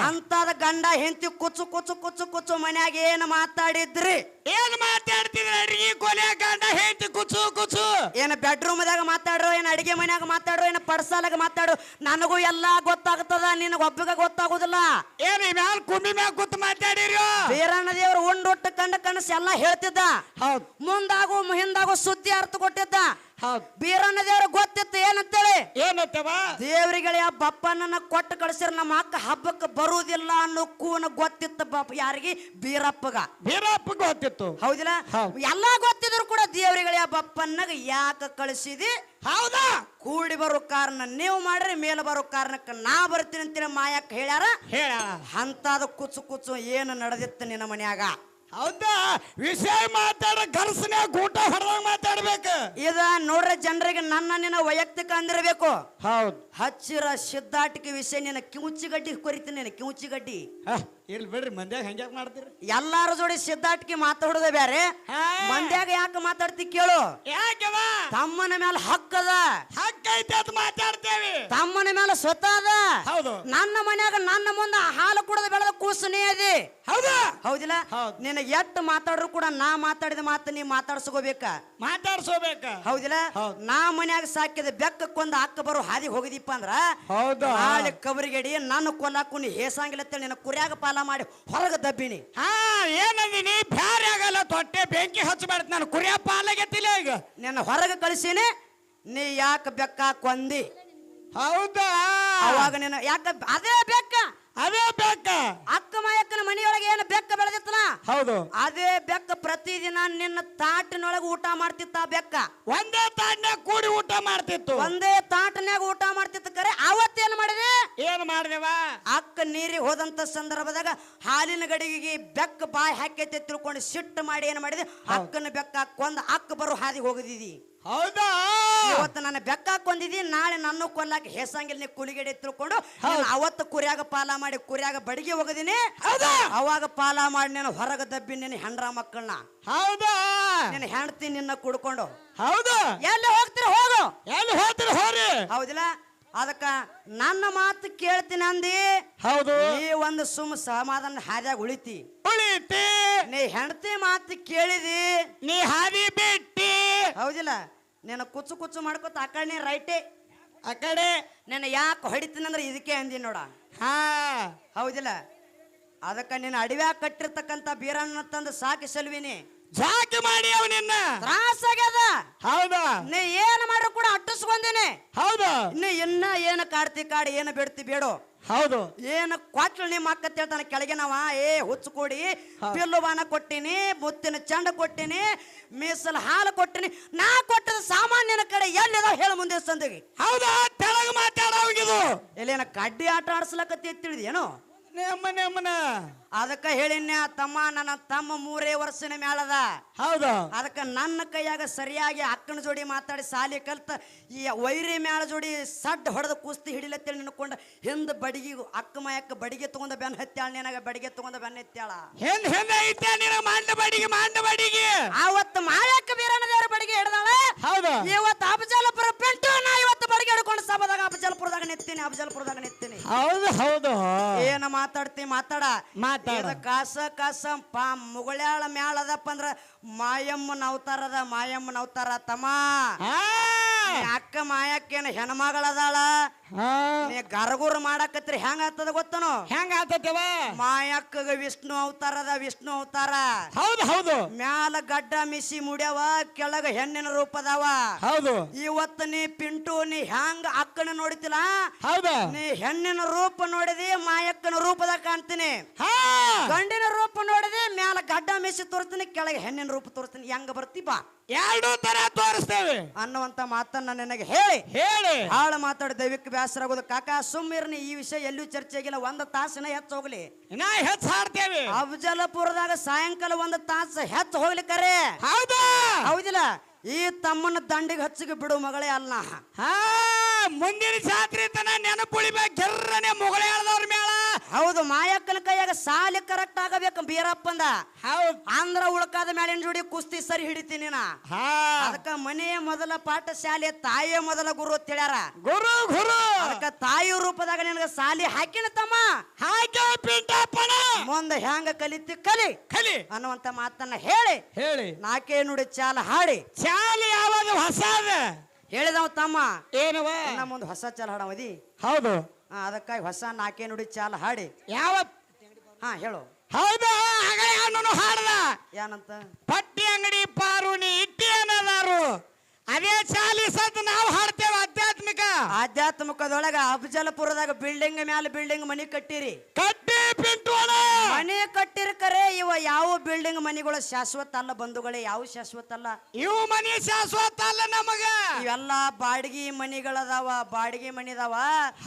ಅಂತದ ಗಂಡ ಹೆಂಡತಿ ಕುಚ್ಚು ಕುಚ್ಚು ಕುಚ್ಚು ಕುಚ್ಚು ಮನ್ಯಾಗ ಏನ್ ಮಾತಾಡಿದ್ರಿ? ಏನ್ ಮಾತಾಡ್ತಿದ್ರಿ ಕೊನೆ ಗಂಡ ಹೆಂಡತಿ ಕುಚು ಕುಚು ಏನ್ ಬೆಡ್ರೂಮ್ದಾಗ ಮಾತಾಡ್ರೋ ಏನ್ ಅಡಿಗೆ ಮನ್ಯಾಗ ಮಾತಾಡ್ರೋ ಏನ ಪಡ್ಸಾಲಾಗ ಮಾತಾಡು ನನಗೂ ಎಲ್ಲಾ ಗೊತ್ತಾಗ್ತದ ನಿನಗ ಒಬ್ಬಗ ಗೊತ್ತಾಗುದಿಲ್ಲ. ಏನ್ ಮ್ಯಾಲ ಕುಂಬಿ ಮ್ಯಾಗ ಕೂತ್ ಮಾತಾಡಿರಿ? ವೀರಣ್ಣ ದೇವ್ರ ಉಂಡೊಟ್ಟು ಕಂಡ ಕನಸು ಎಲ್ಲಾ ಹೇಳ್ತಿದ್ದ. ಹೌದ್. ಮುಂದಾಗು ಹಿಂದಾಗು ಸುದ್ದಿ ಅರ್ಥ ಕೊಟ್ಟಿದ್ದ. ಹೌದ್ ಬೀರಣ್ಣ ದೇವ್ರ ಗೊತ್ತಿತ್ತು ಏನಂತೇಳಿ? ಏನತ್ತವ ದೇವ್ರಿಗಳ ಬಪ್ಪನನ್ನ ಕೊಟ್ಟು ಕಳಿಸಿರ ನಮ್ಮ ಅಕ್ಕ ಹಬ್ಬಕ್ಕೆ ಬರುವುದಿಲ್ಲ ಅನ್ನೋ ಕೂನ ಗೊತ್ತಿತ್ತು ಬಪ್ಪ ಯಾರಿಗೆ? ಬೀರಪ್ಪಗ. ಬೀರಪ್ಪ ಗೊತ್ತಿತ್ತು. ಹೌದಿಲ್ಲ? ಹೌದ್. ಎಲ್ಲಾ ಗೊತ್ತಿದ್ರು ಕೂಡ ದೇವ್ರಿಗಳ ಬಪ್ಪನ್ನ ಬಪ್ಪನ್ನಾಗ ಯಾಕ ಕಳಿಸಿದಿ? ಹೌದಾ? ಕೂಡಿ ಬರೋ ಕಾರಣ ನೀವು ಮಾಡ್ರಿ ಮೇಲೆ ಬರೋ ಕಾರಣಕ್ಕೆ ನಾ ಬರ್ತೀನಿ ಅಂತೇಳಿ ಮಾಯಕ್ಕ ಹೇಳ್ಯಾರ. ಹೇಳ ಅಂತದ ಕುಚ್ಚು ಕುಚ್ಚು ಏನು ನಡೆದಿತ್ತು ನಿನ್ನ ಮನ್ಯಾಗ? ಹೌದಾ? ವಿಷಯ ಮಾತಾಡ ಗರ್ಸನೆ ಗೂಟ ಹೊಡೆದಾಗ ಮಾತಾಡ್ಬೇಕು. ಇದ ನೋಡ್ರಿ ಜನರಿಗೆ ನನ್ನ ನಿನ್ನ ವೈಯಕ್ತಿಕ ಅಂದಿರಬೇಕು. ಹೌದು. ಹಚ್ಚಿರ ಸಿದ್ಧಾಟಿಕೆ ವಿಷಯ ನಿನ್ನ ಕಿಂಚಿಗಡ್ಡಿ ಕೊರಿತೀನಿ ನಿನ್ನ ಕಿಂಚಿಗಡ್ಡಿ ಇಲ್ಲಿ ಬಿಡ್ರಿ ಮಂದ್ಯಾಗ ಹಂಗ್ಯಾಕ್ ಮಾಡ್ತೀರಿ? ಎಲ್ಲಾರ ಜೋಡಿ ಸಿದ್ಧಾಟಿಕೆ ಮಾತಾಡೋದೇ ಬ್ಯಾರೆ. ಮಂದ್ಯಾಗ ಯಾಕೆ ಮಾತಾಡ್ತಿ ಕೇಳು. ಯಾಕವ? ತಮ್ಮನ ಮೇಲೆ ಹಕ್ಕದ ಹಕ್ಕೈತೆ ಅಂತ ಮಾತಾಡ್ತೇವೆ. ತಮ್ಮನ ಮೇಲೆ ಸ್ವತಃ ಅದ. ಹೌದು. ನನ್ನ ಮನ್ಯಾಗ ನನ್ನ ಮುಂದೆ ಹಾಲು ಕುಡದ ಬೆಳೆದ ಕೂಸು ನೀ ಅದಿ. ಹೌದಾ. ಹೌದಿಲ್ಲ? ಹೌದ್. ನಿನ್ನ ಎಟ್ಟು ಮಾತಾಡ್ರು ಕೂಡ ನಾ ಮಾತಾಡಿದ ಮಾತು ನೀ ಮಾತಾಡ್ಸ್ಕೋಬೇಕ. ಮಾತಾಡ್ಸೋಬೇಕ ಹೌದಿಲ್ಲ? ಹೌದ್. ನಾ ಮನ್ಯಾಗ ಸಾಕಿದ ಬೆಕ್ಕಕ್ಕೊಂದು ಅಕ್ಕ ಬರೋ ಹಾದಿ ಹೋಗಿದಿಪ್ಪ ಅಂದ್ರ ಹೌದಾ? ನಾಳೆ ಕಬರಿಗಡಿ ನನ್ನ ಕೊಲ್ಲಾಕು ನೀ ಹೇಸಂಗಿಲ್ಲ ಅಂತೇಳಿ ನಿನ್ನ ಕುರಿಯಾಗ ಪಾಲ ಮಾಡಿ ಹೊರಗೆ ದಬ್ಬಿನಿ. ಹಾ ಏನಂದಿನಿ ಬ್ಯಾರೆ ಆಗಲ್ಲ ತೊಟ್ಟೆ ಬೆಂಕಿ ಹಚ್ಚಬಾರ್ದು ನಾನು ಕುರಿಯ ಅಲ್ಲಾಗತ್ತಿಲ್ಲ ಈಗ. ನಿನ್ನ ಹೊರಗೆ ಕಳಿಸಿನಿ ನೀ ಯಾಕೆ ಬೆಕ್ಕ ಕೊಂದಿ ಹೌದಾ? ಅವಾಗ ನಿನ್ನ ಯಾಕ ಅದೇ ಬೆಕ್ಕ. ಅದೇ ಬೆಕ್ಕ. ಅಕ್ಕ ಮಾಯಕ್ಕನ ಮನೆಯೊಳಗೆ ಏನು ಬೆಕ್ಕ ಬೆಳೆದಿತ್ತಲ್ಲ? ಹೌದು. ಅದೇ ಬೆಕ್ಕ ಪ್ರತಿದಿನ ನಿನ್ನ ತಾಟಿನೊಳಗೆ ಊಟ ಮಾಡ್ತಿತ್ತ ಬೆಕ್ಕ. ಒಂದೇ ತಾಟ್ನ್ಯಾಗ ಕೂಡಿ ಊಟ ಮಾಡ್ತಿತ್ತು. ಒಂದೇ ತಾಟನ್ಯಾಗ ಊಟ ಮಾಡ್ತಿತ್ತು ಕರೆ ಅವತ್ತೇನ್ ಮಾಡಿದೆ? ಏನ್ ಮಾಡಿದೆವಾ? ಅಕ್ಕ ನೀರಿಗೆ ಹೋದಂತ ಸಂದರ್ಭದಾಗ ಹಾಲಿನ ಗಡಿಗೆಗೆ ಬೆಕ್ಕ ಬಾಯಿ ಹಾಕೈತೆ ತಿಳ್ಕೊಂಡು ಸಿಟ್ಟು ಮಾಡಿ ಏನ್ ಮಾಡಿದೆ? ಅಕ್ಕನ ಬೆಕ್ಕ ಕೊಂದ ಅಕ್ಕ ಬರೋ ಹಾದಿಗೆ ಹೋಗದಿದಿ. ಹೌದಾ? ಇವತ್ತು ನನ್ನ ಬೆಕ್ಕ ಕೊಂದಿದಿ ನಾಳೆ ನನ್ನ ಕೊಲ್ಲಾಕ ಹೆಸಂಗಿಲ್ಲ ನೀ ಕುಲಿಗಡೆ ತಿಳ್ಕೊಂಡು ನೀನು ಅವತ್ತು ಕುರಿಯಾಗ ಪಾಲ ಮಾಡಿ ಕುರಿಯಾಗ ಬಡಿಗೆ ಹೋಗದಿನಿ. ಹೌದಾ? ಅವಾಗ ಪಾಲ ಮಾಡಿ ನೀನು ಹೊರಗ ದಬ್ಬಿ ನಿನ್ನ ಹೆಂಡ್ರ ಮಕ್ಕಳನ್ನ ಹೌದಾ? ನಿನ್ನ ಹೆಂಡ್ತಿ ನಿನ್ನ ಕುಡ್ಕೊಂಡು. ಹೌದು. ಎಲ್ಲಿ ಹೋಗ್ತೀರಿ ಹೋಗು. ಎಲ್ಲಿ ಹೋಗ್ತೀರಿ ಹೋರಿ ಹೌದಿಲ್ಲ? ಅದಕ್ಕ ನನ್ನ ಮಾತು ಕೇಳ್ತೀನಿ ಅಂದಿ. ಹೌದು. ಈ ಒಂದು ಸುಮ್ ಸಮಾಧಾನ ಹಾದ್ಯಾಗ ಉಳಿತಿ. ಉಳಿತಿ. ನೀ ಹೆಂಡತಿ ಮಾತು ಕೇಳಿದಿ. ನೀ ಹಾದಿ ಬಿಟ್ಟಿ. ಹೌದಿಲ್ಲ? ನೀನು ಕುಚ್ಚು ಕುಚ್ಚು ಮಾಡ್ಕೊತ ಆ ಕಡೆ ರೈಟೇ. ಆ ಕಡೆ? ನಿನ್ನ ಯಾಕೆ ಹೊಡಿತೀನಿ ಅಂದ್ರೆ ಇದಕ್ಕೆ ಅಂದಿ ನೋಡ. ಹಾ. ಹೌದಿಲ್ಲ? ಅದಕ್ಕೆ ನೀನು ಅಡವ್ಯಾಗ ಕಟ್ಟಿರ್ತಕ್ಕಂಥ ಬೀರನ್ನ ತಂದು ಸಾಕಿ ಸಲ್ವಿನಿ. ಜಾಕಿ ಮಾಡಿ ಅವ ನಿನ್ನ. ತ್ರಾಸಾಗ್ಯದ ಹೌದಾ? ನೀ ಏನ್ ಮಾಡ್ರು ಕೂಡ ಅಟ್ಟಿಸ್ಕೊಂದಿನಿ. ಹೌದಾ? ನೀ ಇನ್ನ ಏನು ಕಾಡ್ತಿ ಕಾಡಿ ಏನು ಬಿಡ್ತಿ ಬೇಡು. ಹೌದು. ಏನ ಕ್ವಾಟ್ಲು ನಿಮ್ಮ ಅಕ್ಕ ಹೇಳ್ತಾನೆ ಕೆಳಗೆ ನಾವ. ಏ ಹುಚ್ಚು ಕೊಡಿ ಪಿಲ್ಲು ಬಾನ ಕೊಟ್ಟಿನಿ ಮುತ್ತಿನ ಚಂಡ ಕೊಟ್ಟಿನಿ ಮೀಸಲು ಹಾಲು ಕೊಟ್ಟಿನಿ. ನಾ ಕೊಟ್ಟದ ಸಾಮಾನ್ಯನ ಕಡೆ ಎಲ್ಲಿದ ಹೇಳ ಮುಂದೆ ಸಂದಿಗೆ. ಹೌದಾ? ತೆಳಗ ಮಾತಾಡೋಗಿದು ಎಲ್ಲಿನ ಕಡ್ಡಿ ಆಟ ಆಡ್ಸ್ಲಕತ್ತಿ ತಿಳಿದೇನು ನೆಮ್ಮ ನೆಮ್ಮನ ಅದಕ್ಕ ಹೇಳಿನ ತಮ್ಮ ನನ್ನ ತಮ್ಮ ಮೂರೇ ವರ್ಷನ ಮ್ಯಾಲದ. ಹೌದು? ಅದಕ್ಕ ನನ್ನ ಕೈಯಾಗ ಸರಿಯಾಗಿ ಅಕ್ಕನ ಜೋಡಿ ಮಾತಾಡಿ ಸಾಲಿ ಕಲ್ತ ಈ ವೈರಿ ಮ್ಯಾಲ ಜೋಡಿ ಸಡ್ ಹೊಡೆದ ಕುಸ್ತಿ ಹಿಡಿಲತ್ತೇಳಿ ನಿನ್ಕೊಂಡ ಹಿಂದ ಬಡಿಗೆ ಅಕ್ಕ ಮಾಯಕ್ಕ ಬಡಿಗೆ ತಗೊಂಡ ಬೆನ್ ಹತ್ಯಾಳ ನಿನಗ ಬಡಿಗೆ ತಗೊಂಡ ಬೆನ್ ಹತ್ಯಾಳ ಹಿಂದ್ ಹಿಂದ ಐತೆ ನಿನ್ನ ಮಂಡ ಬಡಿಗೆ ಮಾಂಡ ಬಡಿಗೆ ಅಫಜಲಪುರದಾಗ ಅಫಜಲ್ಪುರದಾಗ ನಿಂತೀನಿ. ಹೌದು ಹೌದು. ಏನ ಮಾತಾಡ್ತಿ ಮಾತಾಡ. ಮಾತಾಡ. ಕಾಸ ಕಾಸ ಪಾ ಮುಗುಳ್ಯಾಳ ಮ್ಯಾಳದಪ್ಪ ಅಂದ್ರ ಮಾಯಮ್ಮನ ಅವತಾರದ ಮಾಯಮ್ಮನ ಅವತಾರ ತಮ್ಮ ಅಕ್ಕ ಮಾಯಕ್ಕೇನ ಹೆಣ್ಮಗಳದಾಳ? ಹಾ. ನೀ ಗರಗುರ್ ಮಾಡಾಕತ್ರಿ ಹೆಂಗ ಆತದ ಗೊತ್ತನು? ಹೆಂಗ ಆತವ ಮಾಯಕ್ಕಗ ವಿಷ್ಣು ಅವತಾರದ ವಿಷ್ಣು ಅವತಾರ. ಹೌದು ಹೌದು. ಮ್ಯಾಲ ಗಡ್ಡ ಮಿಸಿ ಮುಡ್ಯಾವ ಕೆಳಗ ಹೆಣ್ಣಿನ ರೂಪದವ ಹೌದು. ಇವತ್ತು ನೀ ಪಿಂಟು ನೀ ಹೆಂಗ ಅಕ್ಕನ ನೋಡಿತಿಲ್ಲ ಹೌದು. ನೀ ಹೆಣ್ಣಿನ ರೂಪ ನೋಡಿದಿ ಮಾಯಕ್ಕನ ರೂಪದ ಕಾಣ್ತೀನಿ. ಹಾ. ಗಂಡಿನ ರೂಪ ನೋಡಿದಿ ಮ್ಯಾಲ ಗಡ್ಡ ಮಿಸಿ ತೋರ್ತೀನಿ ಕೆಳಗೆ ಹೆಣ್ಣಿನ ರೂಪ ತೋರ್ತೀನಿ ಹೆಂಗ ಬರ್ತಿ ಬಾ. ಎರಡು ತರ ತೋರಿಸ್ತೇವೆ. ಅನ್ನುವಂತ ಮಾತನ್ನ ನಿನಗೆ ಹೇಳಿ. ಹೇಳಿ. ಹಾಳು ಮಾತಾಡಿ ದೈವಿಕ ಬೇಸರ ಆಗೋದು ಕಾಕ ಸುಮ್ಮಿರ್ನಿ ಈ ವಿಷಯ ಎಲ್ಲೂ ಚರ್ಚೆ ಆಗಿಲ್ಲ ಒಂದು ತಾಸಿನ ಹೆಚ್ಚು ಹೋಗ್ಲಿ. ನಾ ಹೆಚ್ಚು ಹಾಡ್ತೇವೆ. ಅಫಜಲಪುರದಾಗ ಸಾಯಂಕಾಲ ಒಂದ್ ತಾಸ ಹೆಚ್ಚು ಹೋಗ್ಲಿ ಕರೆ. ಹೌದಾ? ಹೌದಿಲ್ಲ? ಈ ತಮ್ಮನ ದಂಡಿಗೆ ಹಚ್ಚಿಗೆ ಬಿಡು ಮಗಳೇ ಅಲ್ಲ. ಹಾ ಮುಂದಿನ ಜಾತ್ರೆ ತನ ನೆನಪುಳಿಬೇಕು ಗೆರ್ರನೆ ಮುಗಳೆ ಹೇಳ್ದವ್ರ ಮೇಳ ಹೌದು ಮಾಯಕ್ಕನ ಕೈಯಾಗ ಸಾಲಿ ಕರೆಕ್ಟ್ ಆಗಬೇಕು ಬೀರಪ್ಪಂದ. ಹೌದು. ಆಂಧ್ರ ಉಳ್ಕಾದ ಮೇಲಿನ ಜೋಡಿ ಕುಸ್ತಿ ಸರಿ ಹಿಡಿತೀನಿ ನಾ ಹಾ. ಅದಕ್ಕ ಮನೆಯ ಮೊದಲ ಪಾಠ ಶಾಲೆ ತಾಯಿಯ ಮೊದಲ ಗುರು ಅಂತ ಹೇಳ್ಯಾರ. ಗುರು ಗುರು. ಅದಕ್ಕ ತಾಯಿ ರೂಪದಾಗ ನಿನಗ ಸಾಲಿ ಹಾಕಿನ ತಮ್ಮ. ಹಾಕಿ ಪಿಂಟಪ್ಪಣ ಮುಂದೆ ಹೆಂಗ ಕಲಿತಿ ಕಲಿ. ಕಲಿ. ಅನ್ನುವಂತ ಮಾತನ್ನ ಹೇಳಿ. ಹೇಳಿ. ನಾಕೇ ನುಡಿ ಚಾಲ ಹಾಡಿ. ಚಾಲಿ ಯಾವಾಗ ಹೊಸ ಹೇಳಿದವ ತಮ್ಮ. ಏನವ? ನಮ್ಮೊಂದು ಹೊಸ ಚಾಲ ಹಾಡವದಿ ಹೌದು. ಹಾ, ಅದಕ್ಕಾಗಿ ಹೊಸ ನಾಕೆ ನುಡಿ ಚಾಲ ಹಾಡಿ. ಯಾವ? ಹಾ ಹೇಳು. ಹೌದು ಹಾಡದ ಹಣ್ಣು ಹಾಡ್ದ. ಏನಂತ ಪಟ್ಟಿ ಅಂಗಡಿ ಪಾರುಣಿ ಇಟ್ಟಿ ಅನ್ನದಾರು. ಅದೇ ಚಾಲಿ ಸತ್ ನಾವು ಹಾಡ್ತೇವೆ ಆಧ್ಯಾತ್ಮಿಕ. ಆಧ್ಯಾತ್ಮಿಕದೊಳಗ ಅಫಜಲಪುರದಾಗ ಬಿಲ್ಡಿಂಗ್ ಮ್ಯಾಲ ಬಿಲ್ಡಿಂಗ್ ಮನಿ ಕಟ್ಟಿರಿ. ಕಟ್ಟಿ ಮನೆ ಕಟ್ಟಿರ್ಕರೆ ಇವ ಯಾವ ಬಿಲ್ಡಿಂಗ್ ಮನೆಗಳು ಶಾಶ್ವತ ಅಲ್ಲ ಬಂಧುಗಳೇ ಯಾವ ಶಾಶ್ವತ ಅಲ್ಲ? ಇವು ಮನಿ ಶಾಶ್ವತ ಅಲ್ಲ ನಮಗ. ಇವೆಲ್ಲ ಬಾಡಿಗೆ ಮನಿಗಳದಾವ ಬಾಡಿಗೆ ಮನಿದಾವ.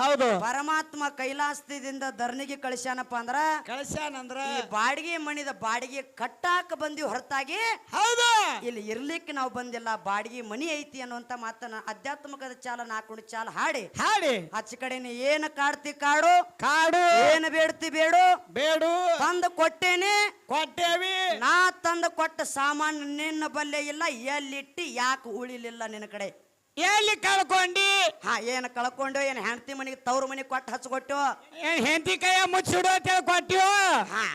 ಹೌದು. ಪರಮಾತ್ಮ ಕೈಲಾಸದಿಂದ ಧರಣಿಗೆ ಕಳಿಸ್ಯಾನಪ್ಪ ಅಂದ್ರ ಕಳಿಸ್ಯಾನಂದ್ರ. ಈ ಬಾಡಿಗೆ ಮನಿದ ಬಾಡಿಗೆ ಕಟ್ಟಾಕ ಬಂದಿವಿ ಹೊರತಾಗಿ ಹೌದು. ಇಲ್ಲಿ ಇರ್ಲಿಕ್ಕೆ ನಾವು ಬಂದಿಲ್ಲ ಬಾಡಿಗೆ ಮನಿ ಐತಿ ಅನ್ನುವಂತ ಮಾತನ್ನ ಆಧ್ಯಾತ್ಮಿಕದ ಚಾಲ ನಾಲ್ಕು ಚಾಲ ಹಾಡಿ. ಹಾಡಿ. ಅಚ್ಚ ಕಡೆ ಏನ ಏನ್ ಕಾಡ್ತಿ ಕಾಡು ಕಾಡು. ಏನ್ ಬೇಡ್ತಿ ಬೇಡು ಬೇಡು. ತಂದು ಕೊಟ್ಟೇನೆ. ಕೊಟ್ಟೇವಿ. ನಾ ತಂದು ಕೊಟ್ಟ ಸಾಮಾನು ನಿನ್ನ ಬಲ್ಲೆ ಇಲ್ಲ ಎಲ್ಲಿಟ್ಟಿ ಯಾಕೆ ಉಳಿಲಿಲ್ಲ ನಿನ್ನ ಕಡೆ? ಎಲ್ಲಿ ಕಳ್ಕೊಂಡಿ? ಹಾ ಏನ್ ಕಳ್ಕೊಂಡು ಏನ್ ಹೆಂಡತಿ ಮನಿಗೆ ತವ್ರ ಮನೆ ಕೊಟ್ಟು ಹಚ್ಕೊಟ್ಟು ಏನ್ ಹೆಂಡತಿ ಕೈಯ ಮುಚ್ಚಿಡು ಅಂತ ಹೇಳಿ ಕೊಟ್ಟಿವು ಹಾ.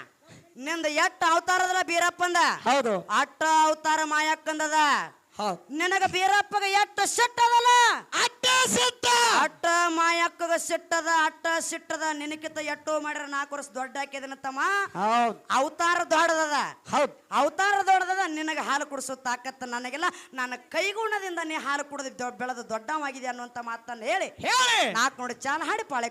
ನಿಂದ ಎಟ್ಟ ಅವತಾರದಲ್ಲ ಬೀರಪ್ಪಂದ? ಹೌದು. ಅಟ್ಟ ಅವತಾರ ಮಾಯಕ್ಕಂದದ? ನಿನಗ ಬೀರಪ್ಪಗ ಎಟ್ಟ ಸಿಟ್ಟದಲ್ಲ? ಅಟ್ಟ ಸಿಟ್ಟ. ಅಟ್ಟ ಮಾಯಕ್ಕಗ ಸಿಟ್ಟದ ಅಟ್ಟ ಸಿಟ್ಟದ ನಿನಕಿತ ಎಟ್ಟೋ ಮಾಡ್ರ ನಾಲ್ಕು ವರ್ಷ ದೊಡ್ಡ ಹಾಕಿದನ ತಮ್ಮ. ಹೌದು. ಅವತಾರ ದೊಡ್ಡದದ. ಹೌದು. ಅವತಾರ ದೊಡ್ಡದದ ನಿನಗೆ ಹಾಲು ಕುಡಿಸೋ ತಾಕತ್ತ ನನಗಿಲ್ಲ. ನನ್ನ ಕೈಗುಣದಿಂದ ನೀ ಹಾಲು ಕುಡಿದ ಬೆಳೆದ ದೊಡ್ಡವಾಗಿದೆ ಅನ್ನುವಂತ ಮಾತನ್ನ ಹೇಳಿ. ಹೇಳಿ. ನಾಲ್ಕು ನೋಡಿ ಚಾಲ ಹಾಡಿ ಪಾಳೆ